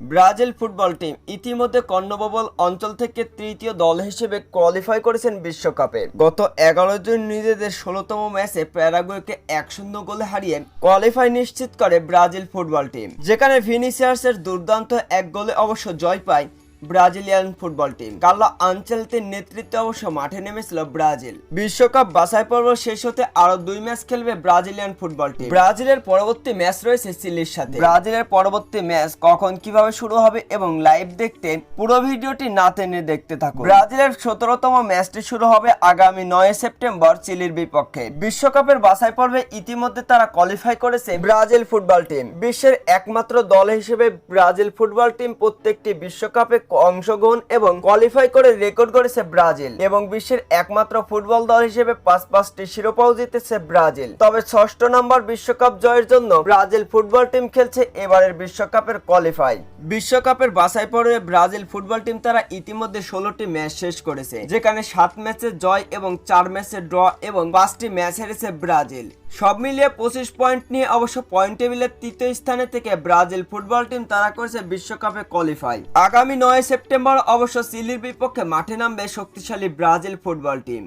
Brazil football team ইতিমধ্যে কর্ণববল অঞ্চল থেকে তৃতীয় দল হিসেবে কোয়ালিফাই করেছেন বিশ্বকাপে। গত এগারো জুন নিজেদের ষোলোতম ম্যাচে প্যারাগুয়েকে এক শূন্য গোলে হারিয়ে কোয়ালিফাই নিশ্চিত করে ব্রাজিল ফুটবল টিম। যেখানে ভিনিসিয়ার্সের দুর্দান্ত এক গোলে অবশ্য জয় পায় ব্রাজিলিয়ান ফুটবল টিম। কার্লো আঞ্চেলতের নেতৃত্বে অবশ্য মাঠে নেমেছিল ব্রাজিল। বিশ্বকাপ বাছাই পর্ব শেষ হতে আরও দুই ম্যাচ খেলবে ব্রাজিলিয়ান ফুটবল টিম। ব্রাজিলের পরবর্তী ম্যাচ রয়েছে চিলির সাথে। ব্রাজিলের পরবর্তী ম্যাচ কখন কীভাবে শুরু হবে এবং লাইভ দেখতে পুরো ভিডিওটি না টেনে দেখতে থাকুন। ব্রাজিলের সতেরোতম ম্যাচটি শুরু হবে আগামী নয় সেপ্টেম্বর চিলির বিপক্ষে। বিশ্বকাপের বাছাই পর্বে ইতিমধ্যে তারা কোয়ালিফাই করেছে ব্রাজিল ফুটবল টিম। বিশ্বের একমাত্র দল হিসেবে ব্রাজিল ফুটবল টিম প্রত্যেকটি বিশ্বকাপে অংশগ্রহণ এবং কোয়ালিফাই করে রেকর্ড করেছে ব্রাজিল এবং বিশ্বের একমাত্র ফুটবল দল হিসেবে পাঁচ পাঁচটি শিরোপাও জিতেছে ব্রাজিল। তবে ষষ্ঠ নম্বর বিশ্বকাপ জয়ের জন্য ব্রাজিল ফুটবল টিম খেলছে এবারের বিশ্বকাপের কোয়ালিফাই বিশ্বকাপের বাছাই পর্বে ব্রাজিল ফুটবল টিম তারা ইতিমধ্যে ষোলোটি ম্যাচ শেষ করেছে, যেখানে সাত ম্যাচে জয় এবং চার ম্যাচে ড্র এবং পাঁচটি ম্যাচ হেরেছে ব্রাজিল। সব মিলিয়ে পঁচিশ পয়েন্ট নিয়ে অবশ্য পয়েন্ট টেবিলের তৃতীয় স্থানে থেকে ব্রাজিল ফুটবল টিম তারা করেছে বিশ্বকাপে কোয়ালিফাই আগামী নয় সেপ্টেম্বর অবশ্য চিলির বিপক্ষে মাঠে নামবে শক্তিশালী ব্রাজিল ফুটবল টিম।